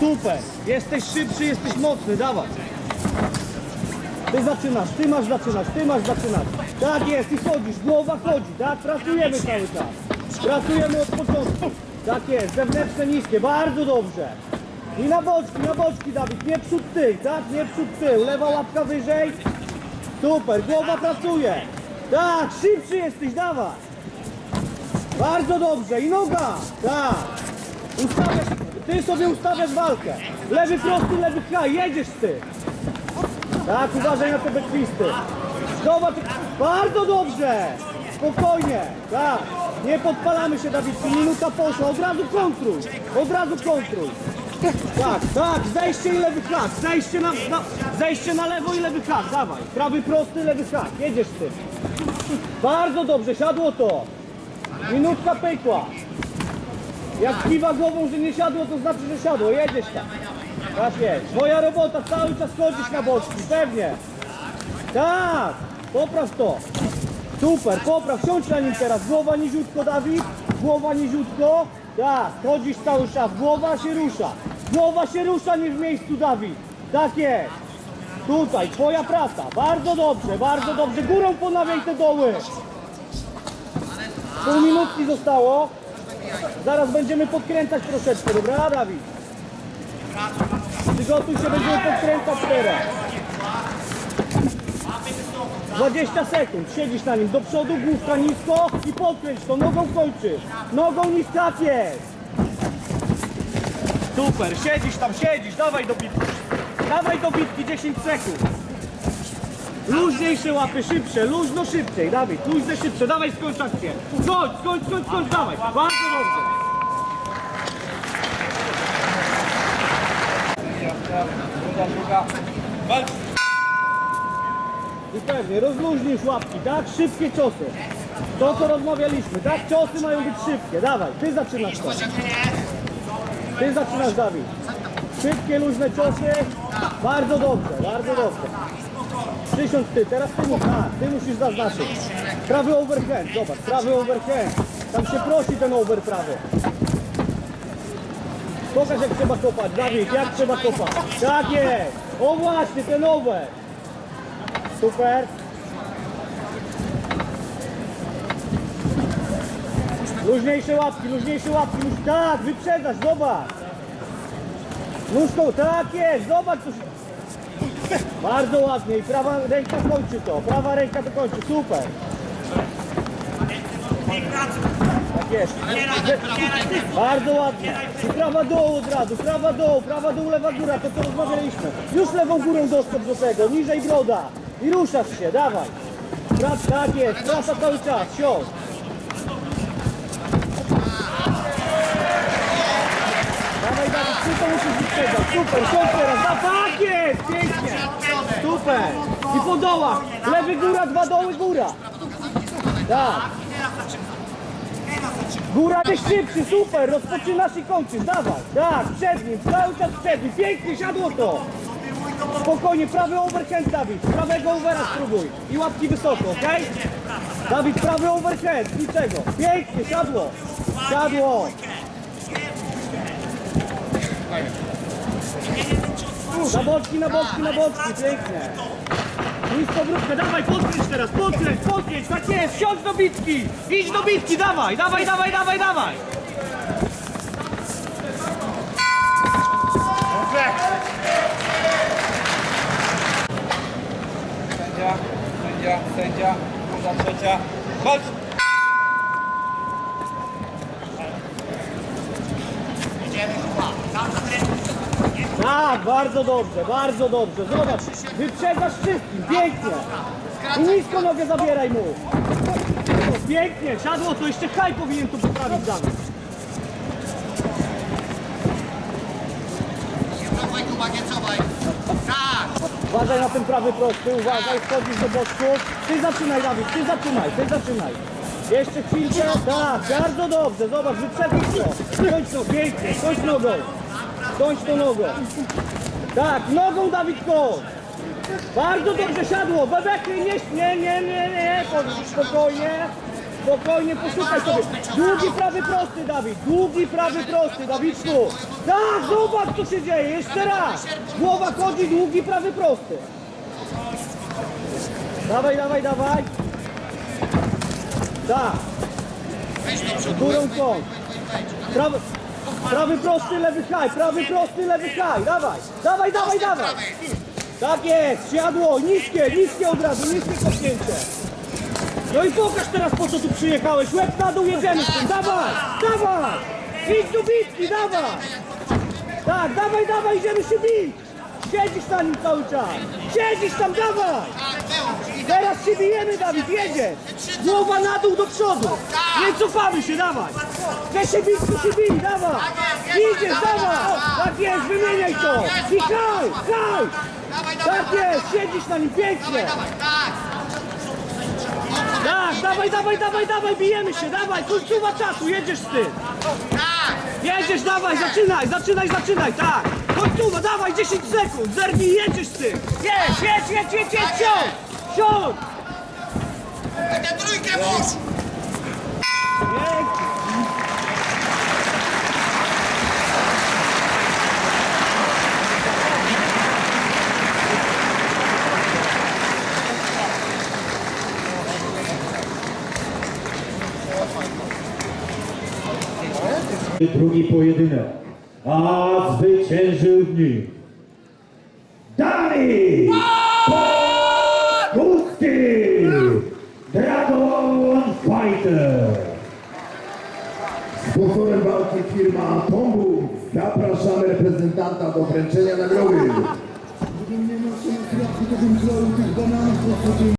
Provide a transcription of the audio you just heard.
Super. Jesteś szybszy, jesteś mocny, dawaj. Ty zaczynasz, ty masz zaczynać, ty masz zaczynać. Tak jest, i chodzisz, głowa chodzi, tak? Pracujemy cały czas. Pracujemy od początku. Tak jest, zewnętrzne niskie, bardzo dobrze. I na boczki, na boczki Dawid, nie przód tył, tak? Nie przód tył, lewa łapka wyżej. Super, głowa pracuje. Tak, szybszy jesteś, dawaj. Bardzo dobrze, i noga, tak. Ustawiasz, ty sobie ustawiasz walkę. Lewy prosty, lewy kraj, jedziesz ty. Tak, uważaj na te bekwisty. Zobacz, bardzo dobrze. Spokojnie, tak. Nie podpalamy się, Dawidku. Minuta poszła, od razu kontruj. Od razu kontruj. Tak, tak, zejście i lewy hak. Zejście na, na, zejście na lewo i lewy hak, dawaj. Prawy prosty, lewy hak. Jedziesz ty. Bardzo dobrze, siadło to. Minutka pękła. Jak kiwa głową, że nie siadło, to znaczy, że siadło. Jedziesz tam. Tak jest. Moja robota, cały czas chodzisz na boczki, pewnie. Tak, popraw to. Super, popraw, siądź na nim teraz. Głowa niziutko, Dawid. Głowa niziutko. Tak, chodzisz cały czas. Głowa się rusza. Głowa się rusza, nie w miejscu, Dawid. Tak jest. Tutaj, twoja praca. Bardzo dobrze, bardzo dobrze. Górą ponawiaj te doły. Pół minutki zostało. Zaraz będziemy podkręcać troszeczkę, dobra, Dawid? Przygotuj się, będziemy podkręcać teraz. 20 sekund, siedzisz na nim, do przodu, główka nisko i podkręć to, nogą kończysz. Nogą nisko, tak jest. Super, siedzisz tam, siedzisz, dawaj do bitki. Dawaj do bitki, 10 sekund. Luźniejsze łapy, szybsze, luźno szybciej, Dawid, luźne szybsze, dawaj skończ akcję. Skończ, skończ, skończ, skończ, dawaj, bardzo dobrze. I pewnie, rozluźnisz łapki, tak? Szybkie ciosy. To, co rozmawialiśmy, tak? Ciosy mają być szybkie. Dawaj, ty zaczynasz to. Ty zaczynasz, Dawid. Szybkie, luźne ciosy. Bardzo dobrze, bardzo dobrze. Przysiądź ty, teraz ty, tak, ty musisz zaznaczyć. Prawy overhand, zobacz, prawy overhand. Tam się prosi ten over prawy. Pokaż jak trzeba kopać, Dawid, jak trzeba kopać. Tak jest. O właśnie, ten over. Super. Luźniejsze łapki, luźniejsze łapki. Luź... Tak, wyprzedzasz, zobacz. Nóżką, tak jest, zobacz. Co... Bardzo ładnie i prawa ręka kończy to. Prawa ręka to kończy, super. Tak jest. Bardzo ładnie. I prawa dół od razu, prawa dół, prawa dół, lewa góra, to co rozmawialiśmy. Już lewą górą doskocz do tego, niżej broda. I ruszasz się, dawaj. Prac, tak jest, praca cały czas, siądź. Dawaj, dawaj, ty to musisz Super, da, tak jest, pięknie. Super. I po dołach, lewy góra, dwa doły góra. Tak. Góra jest szybszy, super, rozpoczynasz i kończysz, dawaj, tak, przed nim, cały czas przed nim, pięknie, siadło to. Spokojnie, prawy overhand, Dawid, prawego overa spróbuj i łapki wysoko, ok? Dawid, prawy overhand, niczego, pięknie, siadło, siadło. Na boczki, na boczki, na boczki, pięknie. Nisko brudkę, dawaj, podkręć teraz, podkręć, podkręć, tak jest, siądź do bitki, idź do bitki, dawaj, dawaj, dawaj, dawaj, dawaj. Sędzia, sędzia, sędzia, runda trzecia. Chodź! Tak, bardzo dobrze, bardzo dobrze, zobacz, wyprzedzasz wszystkim, pięknie. Nisko nogę zabieraj mu. Pięknie, siadło to, jeszcze haj powinien tu poprawić Dawid. Nie cofaj Kuba, nie cofaj. Tak! Uważaj na ten prawy prosty, uważaj, wchodzisz do boczku. Ty zaczynaj, Dawid, ty zaczynaj, ty zaczynaj. Jeszcze chwilkę, tak, bardzo dobrze, zobacz, wyprzednij to. Kończ to, pięknie, kończ nogą. Kończ to nogą. Tak, nogą, Dawid, kończ. Bardzo dobrze siadło, bebechy, nie, nie, nie, nie, nie, spokojnie. spokojnie poszukaj sobie. Długi prawy prosty, Dawid, długi prawy prosty, Dawidku. Tak, zobacz co się dzieje, jeszcze raz. Głowa chodzi, długi prawy prosty. Dawaj, dawaj, dawaj. Tak, górą kąt. weź. Prawy, prosty, lewy haj, prawy prosty, lewy haj. Dawaj, dawaj, dawaj, dawaj. Tak jest, siadło, niskie, niskie od razu, niskie kopnięcie. No i pokaż teraz po co tu przyjechałeś, łeb na dół jedziemy z tym, dawaj, dawaj, idź do bitki, dawaj. Tak, dawaj, dawaj, idziemy się bić. Siedzisz na nim cały czas, siedzisz tam, dawaj. Teraz się bijemy, Dawid, jedziesz. Głowa na dół do przodu. Nie cofamy się, dawaj. Chcę się bić, to się bij, dawaj. Idziesz, dawaj. Tak jest, wymieniaj to. I. Dawaj, dawaj, Tak jest, siedzisz na nim pięknie. tak. Dawaj, dawaj, dawaj, dawaj, bijemy się, dawaj, końcówa czasu, jedziesz z tym. Tak. Jedziesz, dawaj, zaczynaj, zaczynaj, zaczynaj, tak. Końcówa, dawaj, 10 sekund, zerwij, jedziesz z tym. Jedź, jedź, jedź, jedź, jedź, siądź, siądź. Tę trójkę włóż. Pięknie. Drugi pojedynek, a zwyciężył w nim Dawid Pusty Dragon Fighter. Sponsorem walki firma Tombu. Zapraszamy reprezentanta do wręczenia nagrody.